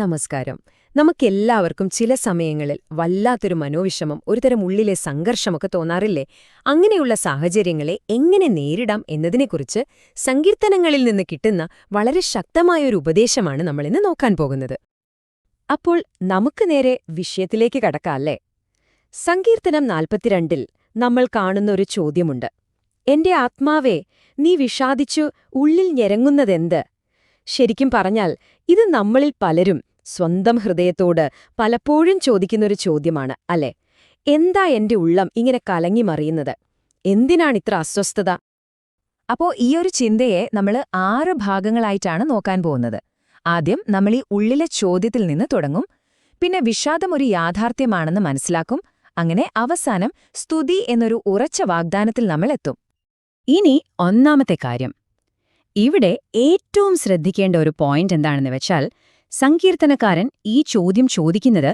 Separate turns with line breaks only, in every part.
നമസ്കാരം. നമുക്കെല്ലാവർക്കും ചില സമയങ്ങളിൽ വല്ലാത്തൊരു മനോവിഷമം ഒരുതരം ഉള്ളിലെ സംഘർഷമൊക്കെ തോന്നാറില്ലേ? അങ്ങനെയുള്ള സാഹചര്യങ്ങളെ എങ്ങനെ നേരിടാം എന്നതിനെക്കുറിച്ച് സങ്കീർത്തനങ്ങളിൽ നിന്ന് കിട്ടുന്ന വളരെ ശക്തമായൊരു ഉപദേശമാണ് നമ്മളിന്ന് നോക്കാൻ പോകുന്നത്. അപ്പോൾ നമുക്ക് നേരെ വിഷയത്തിലേക്ക് കടക്കാല്ലേ സങ്കീർത്തനം നാൽപ്പത്തിരണ്ടിൽ നമ്മൾ കാണുന്ന ഒരു ചോദ്യമുണ്ട്. എന്റെ ആത്മാവേ നീ വിഷാദിച്ചു ഉള്ളിൽ ഞെരങ്ങുന്നതെന്ത്? ശരിക്കും പറഞ്ഞാൽ ഇത് നമ്മളിൽ പലരും സ്വന്തം ഹൃദയത്തോട് പലപ്പോഴും ചോദിക്കുന്നൊരു ചോദ്യമാണ് അല്ലേ? എന്താ എന്റെ ഉള്ളം ഇങ്ങനെ കലങ്ങി മറിയുന്നത്? എന്തിനാണിത്ര അസ്വസ്ഥത?
അപ്പോൾ ഈ ഒരു ചിന്തയെ നമ്മൾ ആറ് ഭാഗങ്ങളായിട്ടാണ് നോക്കാൻ പോകുന്നത്. ആദ്യം നമ്മൾ ഈ ഉള്ളിലെ ചോദ്യത്തിൽ നിന്ന് തുടങ്ങും പിന്നെ വിഷാദം ഒരു യാഥാർത്ഥ്യമാണെന്ന് മനസ്സിലാക്കും അങ്ങനെ അവസാനം സ്തുതി എന്നൊരു ഉറച്ച വാഗ്ദാനത്തിൽ നമ്മൾ എത്തും. ഇനി ഒന്നാമത്തെ കാര്യം. ഇവിടെ ഏറ്റവും ശ്രദ്ധിക്കേണ്ട ഒരു പോയിന്റ് എന്താണെന്ന് വെച്ചാൽ സങ്കീർത്തനക്കാരൻ ഈ ചോദ്യം ചോദിക്കുന്നത്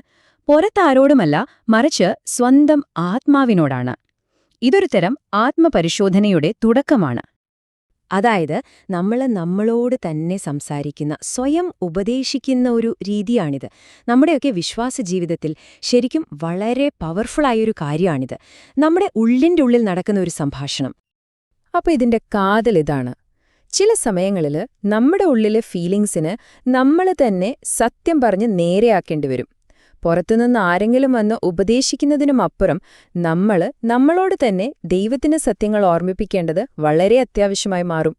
പുറത്താരോടുമല്ല മറിച്ച് സ്വന്തം ആത്മാവിനോടാണ്. ഇതൊരു തരം ആത്മപരിശോധനയുടെ തുടക്കമാണ്.
അതായത് നമ്മൾ നമ്മളോട് തന്നെ സംസാരിക്കുന്ന സ്വയം ഉപദേശിക്കുന്ന ഒരു രീതിയാണിത്. നമ്മുടെയൊക്കെ വിശ്വാസ ജീവിതത്തിൽ ശരിക്കും വളരെ പവർഫുള്ളായൊരു കാര്യമാണിത്. നമ്മുടെ ഉള്ളിന്റെ ഉള്ളിൽ നടക്കുന്ന ഒരു സംഭാഷണം. അപ്പോൾ ഇതിന്റെ കാതൽ ഇതാണ്. ചില സമയങ്ങളിൽ നമ്മുടെ ഉള്ളിലെ ഫീലിംഗ്സിന് നമ്മൾ തന്നെ സത്യം പറഞ്ഞ് നേരെയാക്കേണ്ടി വരും. പുറത്തുനിന്ന് ആരെങ്കിലും വന്ന് ഉപദേശിക്കുന്നതിനുമപ്പുറം നമ്മൾ നമ്മളോട് തന്നെ ദൈവത്തിന്റെ സത്യങ്ങൾ ഓർമ്മിപ്പിക്കേണ്ടത് വളരെ അത്യാവശ്യമായി മാറും.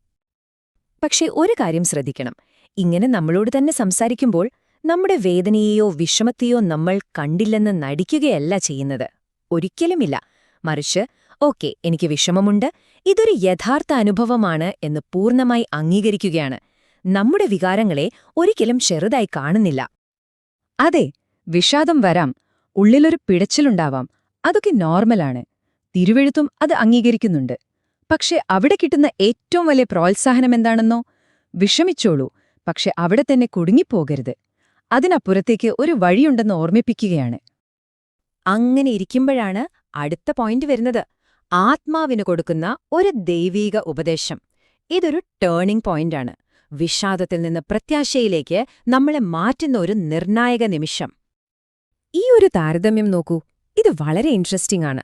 പക്ഷേ ഒരു കാര്യം ശ്രദ്ധിക്കണം. ഇങ്ങനെ നമ്മളോട് തന്നെ സംസാരിക്കുമ്പോൾ നമ്മുടെ വേദനയെയോ വിഷമത്തെയോ നമ്മൾ കണ്ടില്ലെന്ന് നടിക്കുകയല്ല ചെയ്യുന്നത്. ഒരിക്കലുമില്ല. മറിച്ച് ഓക്കെ എനിക്ക് വിഷമമുണ്ട്. ഇതൊരു യഥാർത്ഥ അനുഭവമാണ് എന്ന് പൂർണമായി അംഗീകരിക്കുകയാണ്. നമ്മുടെ വികാരങ്ങളെ ഒരിക്കലും ചെറുതായി കാണുന്നില്ല. അതെ വിഷാദം വരാം. ഉള്ളിലൊരു പിടച്ചിലുണ്ടാവാം. അതൊക്കെ നോർമലാണ്. തിരുവെഴുത്തും അത് അംഗീകരിക്കുന്നുണ്ട്. പക്ഷെ അവിടെ കിട്ടുന്ന ഏറ്റവും വലിയ പ്രോത്സാഹനം എന്താണെന്നോ? വിഷമിച്ചോളൂ. പക്ഷെ അവിടെ തന്നെ കുടുങ്ങിപ്പോകരുത്. അതിനപ്പുറത്തേക്ക് ഒരു വഴിയുണ്ടെന്ന് ഓർമ്മിപ്പിക്കുകയാണ്.
അങ്ങനെ ഇരിക്കുമ്പോഴാണ് അടുത്ത പോയിന്റ് വരുന്നത്. ആത്മാവിന് കൊടുക്കുന്ന ഒരു ദൈവീക ഉപദേശം. ഇതൊരു ടേണിംഗ് പോയിന്റാണ് വിഷാദത്തിൽ നിന്ന് പ്രത്യാശയിലേക്ക് നമ്മളെ മാറ്റുന്ന ഒരു നിർണായക നിമിഷം. ഈ ഒരു താരതമ്യം നോക്കൂ. ഇത് വളരെ ഇൻട്രസ്റ്റിംഗ് ആണ്.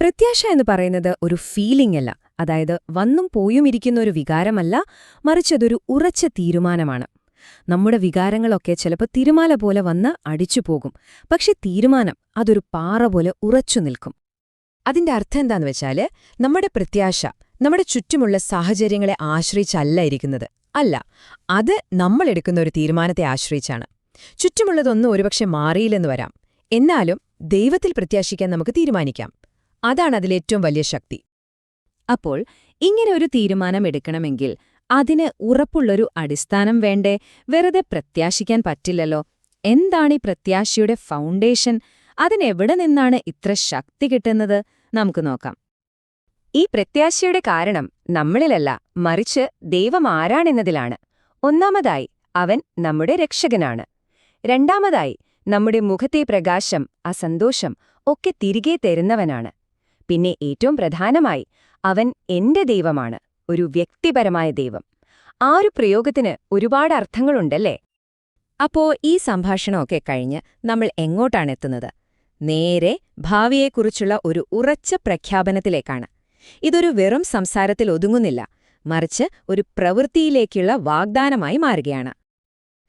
പ്രത്യാശ എന്ന് പറയുന്നത് ഒരു ഫീലിംഗ് അല്ല. അതായത് വന്നും പോയും ഇരിക്കുന്ന ഒരു വികാരമല്ല മറിച്ച് അതൊരു ഉറച്ച തീരുമാനമാണ്. നമ്മുടെ വികാരങ്ങളൊക്കെ ചിലപ്പോൾ തിരുമാല പോലെ വന്ന് അടിച്ചു പോകും. പക്ഷെ തീരുമാനം അതൊരു പാറ പോലെ ഉറച്ചു നിൽക്കും. അതിന്റെ അർത്ഥം എന്താന്ന് വെച്ചാൽ നമ്മുടെ പ്രത്യാശ നമ്മുടെ ചുറ്റുമുള്ള സാഹചര്യങ്ങളെ ആശ്രയിച്ചല്ല ഇരിക്കുന്നത് അല്ല അത് നമ്മളെടുക്കുന്ന ഒരു തീരുമാനത്തെ ആശ്രയിച്ചാണ്. ചുറ്റുമുള്ളതൊന്നും ഒരുപക്ഷെ മാറിയില്ലെന്ന് വരാം. എന്നാലും ദൈവത്തിൽ പ്രത്യാശിക്കാൻ നമുക്ക് തീരുമാനിക്കാം. അതാണ് അതിലേറ്റവും വലിയ ശക്തി. അപ്പോൾ ഇങ്ങനെ ഒരു തീരുമാനം എടുക്കണമെങ്കിൽ അതിന് ഉറപ്പുള്ളൊരു അടിസ്ഥാനം വേണ്ടേ? വെറുതെ പ്രത്യാശിക്കാൻ പറ്റില്ലല്ലോ. എന്താണ് ഈ പ്രത്യാശയുടെ ഫൗണ്ടേഷൻ അതിനെവിടെ നിന്നാണ് ഇത്ര ശക്തി കിട്ടുന്നത്? നമുക്ക് നോക്കാം. ഈ പ്രത്യാശയുടെ കാരണം നമ്മളിലല്ല മറിച്ച് ദൈവം ആരാണെന്നതിലാണ്. ഒന്നാമതായി അവൻ നമ്മുടെ രക്ഷകനാണ്. രണ്ടാമതായി നമ്മുടെ മുഖത്തെ പ്രകാശം ആ സന്തോഷം ഒക്കെ തിരികെ തരുന്നവനാണ്. പിന്നെ ഏറ്റവും പ്രധാനമായി അവൻ എന്റെ ദൈവമാണ് ഒരു വ്യക്തിപരമായ ദൈവം. ആ ഒരു പ്രയോഗത്തിന് ഒരുപാട് അർത്ഥങ്ങളുണ്ടല്ലേ? അപ്പോ ഈ സംഭാഷണമൊക്കെ കഴിഞ്ഞ് നമ്മൾ എങ്ങോട്ടാണെത്തുന്നത് നേരെ ഭാവിയെക്കുറിച്ചുള്ള ഒരു ഉറച്ച പ്രഖ്യാപനത്തിലേക്കാണ്. ഇതൊരു വെറും സംസാരത്തിൽ ഒതുങ്ങുന്നില്ല. മറിച്ച് ഒരു പ്രവൃത്തിയിലേക്കുള്ള വാഗ്ദാനമായി മാറുകയാണ്.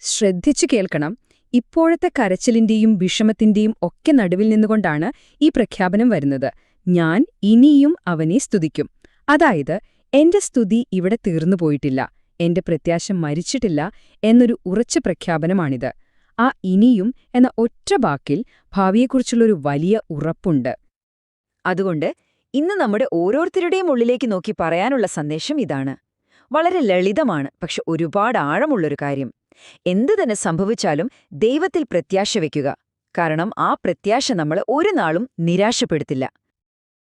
ശ്രദ്ധിച്ചു കേൾക്കണം ഇപ്പോഴത്തെ കരച്ചിലിന്റെയും വിഷമത്തിന്റെയും ഒക്കെ നടുവിൽ നിന്നുകൊണ്ടാണ് ഈ പ്രഖ്യാപനം വരുന്നത്. ഞാൻ ഇനിയും അവനെ സ്തുതിക്കും. അതായത് എന്റെ സ്തുതി ഇവിടെ തീർന്നു പോയിട്ടില്ല എന്റെ പ്രത്യാശ മരിച്ചിട്ടില്ല എന്നൊരു ഉറച്ച പ്രഖ്യാപനമാണിത്. ആ ഇനിയും എന്ന ഒറ്റ വാക്കിൽ ഭാവിയെക്കുറിച്ചുള്ളൊരു വലിയ ഉറപ്പുണ്ട്.
അതുകൊണ്ട് ഇന്ന് നമ്മുടെ ഓരോരുത്തരുടെയും ഉള്ളിലേക്ക് നോക്കി പറയാനുള്ള സന്ദേശം ഇതാണ്. വളരെ ലളിതമാണ് പക്ഷെ ഒരുപാട് ആഴമുള്ളൊരു കാര്യം. എന്തു തന്നെ സംഭവിച്ചാലും ദൈവത്തിൽ പ്രത്യാശ വയ്ക്കുക കാരണം ആ പ്രത്യാശ നമ്മൾ ഒരു നാളും നിരാശപ്പെടുത്തില്ല.